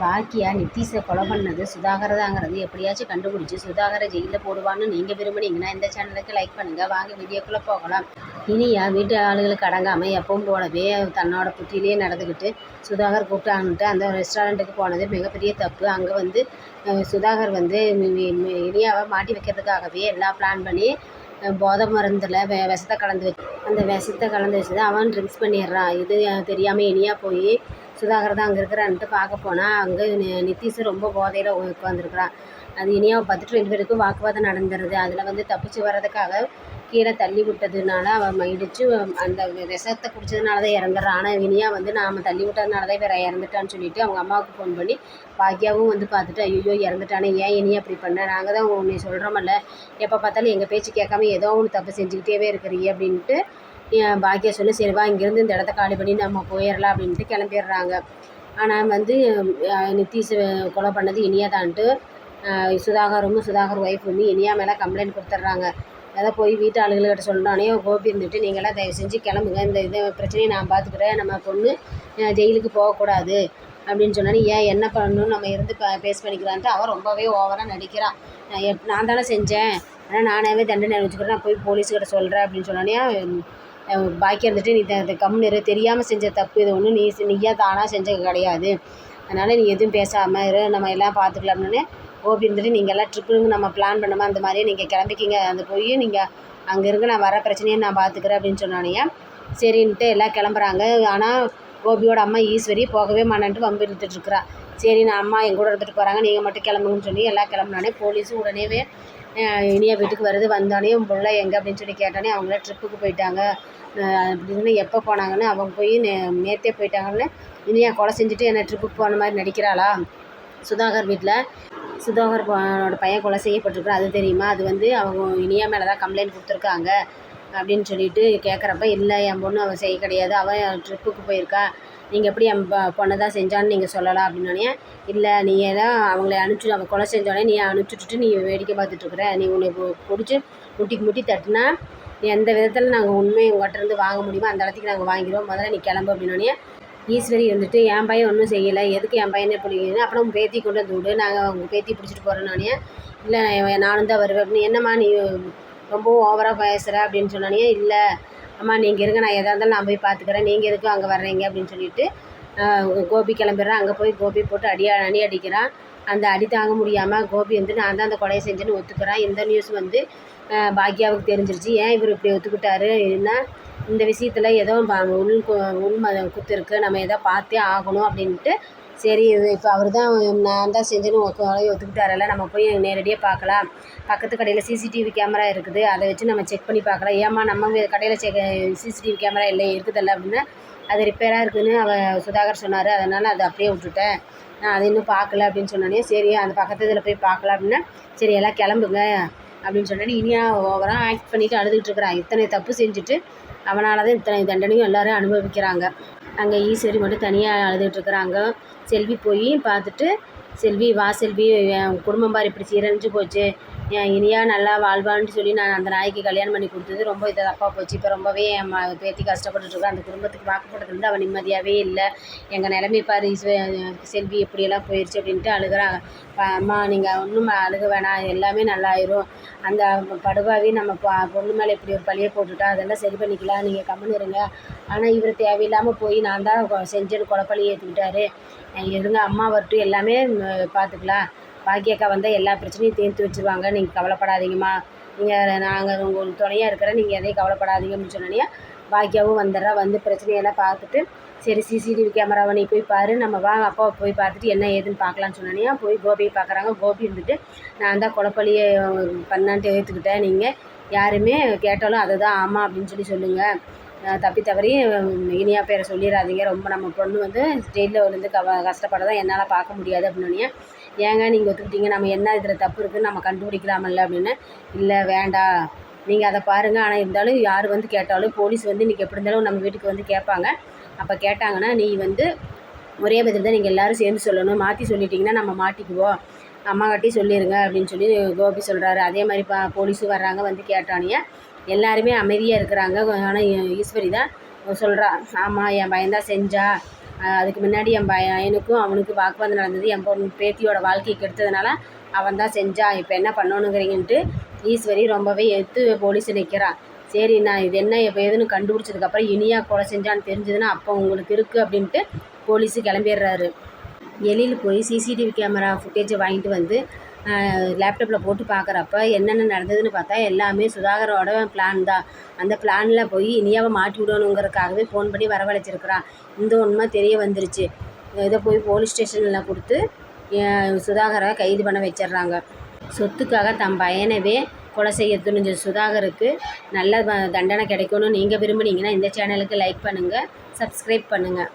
பாக்கியா நித்தீஷை கொலை பண்ணது சுதாகர் தாங்கிறது எப்படியாச்சும் கண்டுபிடிச்சி சுதாகரை ஜெயிலில் போடுவான்னு நீங்கள் விரும்புனீங்கன்னா இந்த சேனலுக்கு லைக் பண்ணுங்கள் வாங்க வீடியோக்குள்ளே போகலாம். இனியா வீட்டு ஆளுகளுக்கு அடங்காமல் எப்பவும் போலவே தன்னோட புத்தியிலேயே நடந்துக்கிட்டு சுதாகர் கூப்பிட்டான்ட்டு அந்த ரெஸ்டாரண்ட்டுக்கு போனது மிகப்பெரிய தப்பு. அங்கே வந்து சுதாகர் வந்து இனியாவை மாட்டி வைக்கிறதுக்காகவே எல்லாம் பிளான் பண்ணி போதை மருந்தில் வெ விஷத்தை கலந்து வச்சு அந்த விஷத்தை கலந்து வச்சது அவன் ட்ரிங்க்ஸ் பண்ணிடுறான். இது தெரியாமல் இனியா போய் சுதாகர் தான் அங்கே இருக்கிறான்ட்டு பார்க்க போனால் அங்கே நித்தீஷ் ரொம்ப போதையில் உட்காந்துருக்குறான் அது இனியாவை பார்த்துட்டு ரெண்டு பேருக்கும் வாக்குவாதம் நடந்துருது. அதில் வந்து தப்பிச்சு வர்றதுக்காக கீழே தள்ளி விட்டதுனால அவன் இடிச்சு அந்த விஷத்தை குடிச்சதுனால தான் இறந்துடுறான் ஆனால் இனியா வந்து நாம் தள்ளி விட்டதுனால தான் வேற இறந்துட்டான்னு சொல்லிட்டு அவங்க அம்மாவுக்கு ஃபோன் பண்ணி பாக்கியாவும் வந்து பார்த்துட்டு ஐயோ இறந்துட்டானே ஏன் இனியா அப்படி பண்ண? நாங்கள் தான் உன்னை சொல்கிறோமல்ல எப்போ பார்த்தாலும் எங்கள் பேச்சு கேட்காம ஏதோ ஒன்று தப்பு செஞ்சுக்கிட்டே இருக்கிறீ அப்படின்ட்டு பாக்கியா சொல்லி சரி வா இங்கேருந்து இந்த இடத்த காலி பண்ணி நம்ம போயிடலாம் அப்படின்ட்டு கிளம்பிடுறாங்க. ஆனால் வந்து அஹ், நித்தீஷ் கொலை பண்ணது இனியா தான்ட்டு சுதாகரும் சுதாகர் ஒய்ஃபும் இனியா மேலே கம்ப்ளைண்ட் கொடுத்துட்றாங்க. அதை போய் வீட்டு ஆளுங்கள்கிட்ட சொன்னோடனே கோபி இருந்துட்டு நீங்களாம் தயவு செஞ்சு கிளம்புங்க. இந்த இது பிரச்சனையை நான் பார்த்துக்கிறேன் நம்ம பொண்ணு ஜெயிலுக்கு போகக்கூடாது அப்படின்னு சொன்னோன்னே ஏன் என்ன பண்ணணும் நம்ம இருந்து ப பேஸ் பண்ணிக்கலான்ட்டு அவன் ரொம்பவே ஓவராக நடிக்கிறான் நான் நான் தானே செஞ்சேன். ஆனால் நானாகவே தண்டனை அனுப்பிச்சுக்கிறேன் நான் போய் போலீஸ்கிட்ட சொல்கிறேன் அப்படின்னு சொன்னானே பாக்கி இருந்துட்டு நீ த கம்முன்னு இரு. தெரியாமல் செஞ்ச தப்பு இது ஒன்றும் நீ நீயா தானாக செஞ்சது கிடையாது. அதனால் நீ எதுவும் பேசாமல் இரு. நம்ம எல்லாம் பார்த்துக்கலாம்னு கோபி இருந்துட்டு நீங்கள் எல்லாம் ட்ரிப்புக்கு நம்ம பிளான் பண்ணோமா? அந்த மாதிரியே நீங்கள் கிளம்பிக்கிங்க. அந்த போய் நீங்கள் அங்கே இருக்க நான் வர பிரச்சனையை நான் பார்த்துக்கிறேன் அப்படின்னு சொன்னானே சரின்ட்டு எல்லாம் கிளம்புறாங்க. ஆனால் கோபியோட அம்மா ஈஸ்வரி போகவே மாட்டேன்ட்டு வம்பு இருந்துட்டுருக்குறா சரி நான் அம்மா என் கூட எடுத்துகிட்டு போகிறாங்க நீங்கள் மட்டும் கிளம்புங்கன்னு சொல்லி எல்லாம் கிளம்புனானே போலீஸும் உடனேவே இனியா வீட்டுக்கு வருது வந்தோடனே உன் பிள்ளை எங்கே? அப்படின்னு சொல்லி கேட்டோன்னே அவங்கள ட்ரிப்புக்கு போயிட்டாங்க. அப்படின்னு எப்போ போனாங்கன்னு அவங்க போய் நே நேற்றே போயிட்டாங்கன்னு இனியா கொலை செஞ்சுட்டு என்ன ட்ரிப்புக்கு போன மாதிரி நடிக்கிறாளா? சுதாகர் வீட்டில் சுதாகர் பையன் கொலை செய்யப்பட்டிருக்குறான் அது தெரியுமா? அது வந்து அவங்க இனியா மேலே தான் கம்ப்ளைண்ட் கொடுத்துருக்காங்க அப்படின்னு சொல்லிட்டு கேட்குறப்ப இல்லை என் பொண்ணு அவன் செய்ய கிடையாது. அவன் ட்ரிப்புக்கு போயிருக்கா. நீங்கள் எப்படி என் ப பொண்ணை தான் செஞ்சான்னு நீங்கள் சொல்லலாம் அப்படின்னோடனே இல்லை நீ தான் அவங்கள அனுப்பிச்சு அவன் கொலை செஞ்சோடனே நீ அனுப்பிச்சுட்டு நீ வேடிக்கை பார்த்துட்ருக்குற நீ உன்னை பிடிச்சி முட்டிக்கு முட்டி தட்டினா எந்த விதத்தில் நாங்கள் உண்மையை உங்கள்கிட்ட இருந்து வாங்க முடியுமோ அந்த இடத்துக்கு நாங்கள் வாங்கிடுவோம். முதல்ல நீ கிளம்பு அப்படின்னோடனே ஈஸ்வரி வந்துட்டு என் பையன் ஒன்றும் செய்யலை. எதுக்கு என் பையனை பிடிக்கணும் அப்புறம் உங்கள் பேத்தி கொண்டு வந்து விடு. நாங்கள் உங்கள் பேத்தி பிடிச்சிட்டு போகிறோன்னே இல்லை நான் நானும் தான் வருவேன். அப்படின்னு என்னம்மா நீ ரொம்பவும் ஓவராக பேசுகிற அப்படின்னு சொன்னோன்னே இல்லை அம்மா நீங்கள் இருங்க நான் எதாக இருந்தாலும் நான் போய் பார்த்துக்கிறேன் நீங்கள் எதுக்கும் அங்கே வர்றீங்க? அப்படின்னு சொல்லிட்டு கோபி கிளம்பிடுறான் அங்கே போய் கோபி போட்டு அடி அணி அடிக்கிறான் அந்த அடி தாங்க முடியாமல் கோபி வந்து நான் தான் அந்த கொலையை செஞ்சேன்னு ஒத்துக்கிறேன். இந்த நியூஸ் வந்து பாக்யாவுக்கு தெரிஞ்சிருச்சு. ஏன் இவர் இப்படி ஒத்துக்கிட்டாரு? என்ன? இந்த விஷயத்தில் ஏதோ ப- உள் கு- உள் குத்து இருக்குது நம்ம எதோ பார்த்தே ஆகணும். அப்படின்ட்டு சரி இப்போ அவர் தான் நான் தான் செஞ்சேன்னு ஒ- கொலையை ஒத்துக்கிட்டாரல்ல நம்ம போய் நேரடியாக பார்க்கலாம். பக்கத்து கடையில் சிசிடிவி கேமரா இருக்குது. அதை வச்சு நம்ம செக் பண்ணி பார்க்கலாம். ஏம்மா நம்ம கடையில் செக் சிசிடிவி கேமரா இல்லை இருக்குதல்ல அப்படின்னா. அது ரிப்பேராக இருக்குதுன்னு அவன் சுதாகர் சொன்னார். அதனால் அதை அப்படியே விட்டுட்டேன். நான் அதை இன்னும் பார்க்கல அப்படின்னு சொன்னோடனே சரி அந்த பக்கத்து இதில் போய் பார்க்கலாம் அப்படின்னா. சரி எல்லாம் கிளம்புங்க. அப்படின்னு சொன்னோடனே இனியா ஓவராக ஆக்ட் பண்ணிட்டு அழுதுகிட்டு இருக்கிறான் இத்தனை தப்பு செஞ்சுட்டு அவனால் தான் இத்தனை தண்டனையும் எல்லாரும் அனுபவிக்கிறாங்க. அங்கே ஈஸ்வரி மட்டும் தனியாக அழுதுகிட்டு இருக்கிறாங்க. செல்வி போய் பார்த்துட்டு செல்வி வா செல்வி. என் குடும்பம் பார் இப்படி சீரழிஞ்சு போச்சு. இனியா நல்லா வாழ்வான்னு சொல்லி நான் அந்த நாய்க்கு கல்யாணம் பண்ணி கொடுத்தது. ரொம்ப இது தப்பாக போச்சு. இப்போ ரொம்பவே என் ம பேத்தி கஷ்டப்பட்டுட்டு அந்த குடும்பத்துக்கு வாக்கப்பட்டதுலேருந்து அவன் நிம்மதியாகவே இல்லை. எங்கள் நிலைமை பாரு செல்வி இப்படியெல்லாம் போயிடுச்சு அப்படின்ட்டு அழுகிறாங்க. அம்மா நீங்கள் ஒன்றும் அழுக வேணாம். எல்லாமே நல்லாயிரும். அந்த படுவாவே நம்ம பொண்ணு மேலே இப்படி ஒரு பழியை போட்டுட்டா அதெல்லாம் சரி பண்ணிக்கலாம். நீங்கள் கம்முன்னு இருங்க. ஆனால் இவர் தேவையில்லாமல் போய் நான் தான் கொ- குழப்பழி ஏற்றுக்கிட்டாரு இருங்க அம்மா வரட்டும். எல்லாமே பார்த்துக்கலாம் பாக்கியக்கா வந்தால் எல்லா பிரச்சனையும் தீர்த்து வச்சுருவாங்க. நீங்கள் கவலைப்படாதீங்கம்மா. நீங்கள் நாங்கள் உங்களுக்கு துணையாக இருக்கிறேன் நீங்கள் எதையும் கவலைப்படாதீங்க அப்படின்னு சொன்னோன்னே பாக்கியாவும் வந்துடுறா. வந்து பிரச்சனையெல்லாம் பார்த்துட்டு சரி சிசிடிவி கேமராவை நீ போய் பாரு. நம்ம வா அப்பாவை போய் பார்த்துட்டு என்ன ஏதுன்னு பார்க்கலான்னு சொன்னோன்னே போய் கோபியை பார்க்குறாங்க. கோபி இருந்துட்டு நான் தான் குழப்பலியை பண்ணான்ட்டு ஏற்றுக்கிட்டேன் நீங்கள் யாருமே கேட்டாலும் அதை தான் ஆமாம் அப்படின்னு சொல்லி சொல்லுங்கள் தப்பி தவறி இனியா பேரை சொல்லிடாதீங்க ரொம்ப நம்ம பொண்ணு வந்து ஜெயிலில் விழுந்து கவ கஷ்டப்படதான் என்னால் பார்க்க முடியாது அப்படின்னே ஏங்க நீங்கள் ஒத்துக்கிட்டீங்க நம்ம என்ன இதில் தப்பு இருக்குன்னு நம்ம கண்டுபிடிக்கலாமல்ல அப்படின்னு. இல்லை வேண்டாம். நீங்கள் அதை பாருங்கள் ஆனால் இருந்தாலும் யார் வந்து கேட்டாலும் போலீஸ் வந்து இன்றைக்கி எப்படி இருந்தாலும் நம்ம வீட்டுக்கு வந்து கேட்பாங்க. அப்போ கேட்டாங்கன்னா நீ வந்து ஒரே பதில் தான் நீங்கள் எல்லோரும் சேர்ந்து சொல்லணும். மாற்றி சொல்லிட்டீங்கன்னா நம்ம மாட்டிக்குவோம். அம்மா கட்டி சொல்லிடுங்க அப்படின்னு சொல்லி கோபி சொல்கிறாரு அதே மாதிரி பா போலீஸும் வர்றாங்க வந்து கேட்டானிய எல்லாருமே அமைதியாக இருக்கிறாங்க. ஆனால் ஈஸ்வரி தான் சொல்கிறா ஆமாம் என் பையன்தான் செஞ்சா. அதுக்கு முன்னாடி என் பையனுக்கும் அவனுக்கும் வாக்குவாதம் நடந்தது. என் பொண்ணு பேத்தியோட வாழ்க்கையை கெடுத்ததுனால அவன் தான் செஞ்சான் இப்போ என்ன பண்ணணுங்கிறீங்கன்ட்டு ஈஸ்வரி ரொம்பவே எடுத்து போலீஸ் நிற்கிறான் சரி நான் இது என்ன இப்போ எதுன்னு கண்டுபிடிச்சதுக்கப்புறம் இனியா கொலை செஞ்சான்னு தெரிஞ்சதுன்னா அப்போ உங்களுக்கு இருக்குது அப்படின்ட்டு போலீஸு கிளம்பிடுறாரு. எழில் போய் சிசிடிவி கேமரா ஃபுட்டேஜை வாங்கிட்டு வந்து லேப்டாப்பில் போட்டு பார்க்குறப்ப என்னென்ன நடந்ததுன்னு பார்த்தா எல்லாமே சுதாகரோட பிளான் தான். அந்த பிளானில் போய் இனியாவை மாட்டி விடணுங்கிறதுக்காகவே ஃபோன் பண்ணி வரவழைச்சிருக்கிறான் இந்த உண்மை தெரிய வந்துருச்சு. இதை போய் போலீஸ் ஸ்டேஷனில் கொடுத்து சுதாகரை கைது பண்ண வச்சிடுறாங்க. சொத்துக்காக தன் பையனவே கொலை செய்ய துணிஞ்ச சுதாகருக்கு நல்ல தண்டனை கிடைக்கணும்னு நீங்கள் விரும்புனீங்கன்னா இந்த சேனலுக்கு லைக் பண்ணுங்கள் சப்ஸ்கிரைப் பண்ணுங்கள்